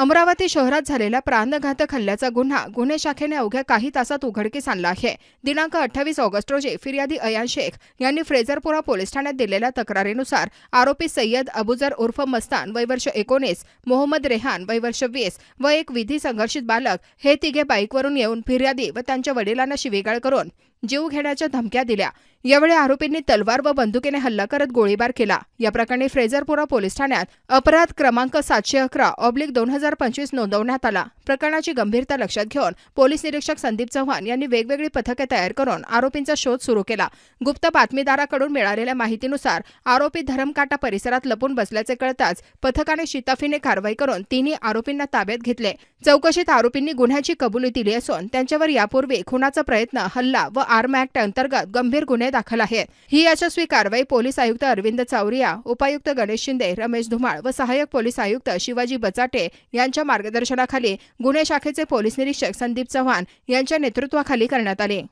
अमरावती शहरात झालेला प्राणघातक हल्ल्याचा गुन्हा गुन्हे शाखेने अवघ्या काही तासात उघडकीस आणला आहे. दिनांक अठ्ठावीस ऑगस्ट रोजी फिर्यादी अयान शेख यांनी फ्रेझरपुरा पोलीस ठाण्यात दिलेल्या तक्रारीनुसार आरोपी सय्यद अबुजर उर्फ मस्तान वैवर्ष एकोणीस मोहम्मद रेहान वैवर्ष वीस व एक विधी संघर्षित बालक हे तिघे बाईकवरून येऊन फिर्यादी व त्यांच्या वडिलांना शिवीगाळ करून जीव घेण्याच्या धमक्या दिल्या. यावेळी आरोपींनी तलवार व बंदुकीने हल्ला करत गोळीबार केला. या प्रकरणी फ्रेझरपुरा पोलीस ठाण्यात अपराध क्रमांक सातशे अकरा ऑब्लिक दोन हजार पंचवीस नोंदवण्यात आला. प्रकरणाची गंभीरता लक्षात घेऊन पोलीस निरीक्षक संदीप चव्हाण यांनी वेगवेगळी पथके तयार करून आरोपींचा शोध सुरू केला. गुप्त बातमीदाराकडून मिळालेल्या माहितीनुसार आरोपी धरमकाटा परिसरात लपून बसल्याचे कळताच पथकाने शिताफीने कारवाई करून तिन्ही आरोपींना ताब्यात घेतले. चौकशीत आरोपींनी गुन्ह्याची कबुली दिली असून त्यांच्यावर यापूर्वी खुनाचा प्रयत्न हल्ला व आर्म ऍक्ट अंतर्गत गंभीर गुन्हे दाखल आहेत. ही यशस्वी कारवाई पोलीस आयुक्त अरविंद चावरिया उपायुक्त गणेश शिंदे रमेश धुमाळ व सहाय्यक पोलीस आयुक्त शिवाजी बचाटे यांच्या मार्गदर्शनाखाली गुन्हे शाखेचे पोलीस निरीक्षक संदीप चव्हाण यांच्या नेतृत्वाखाली करण्यात आले.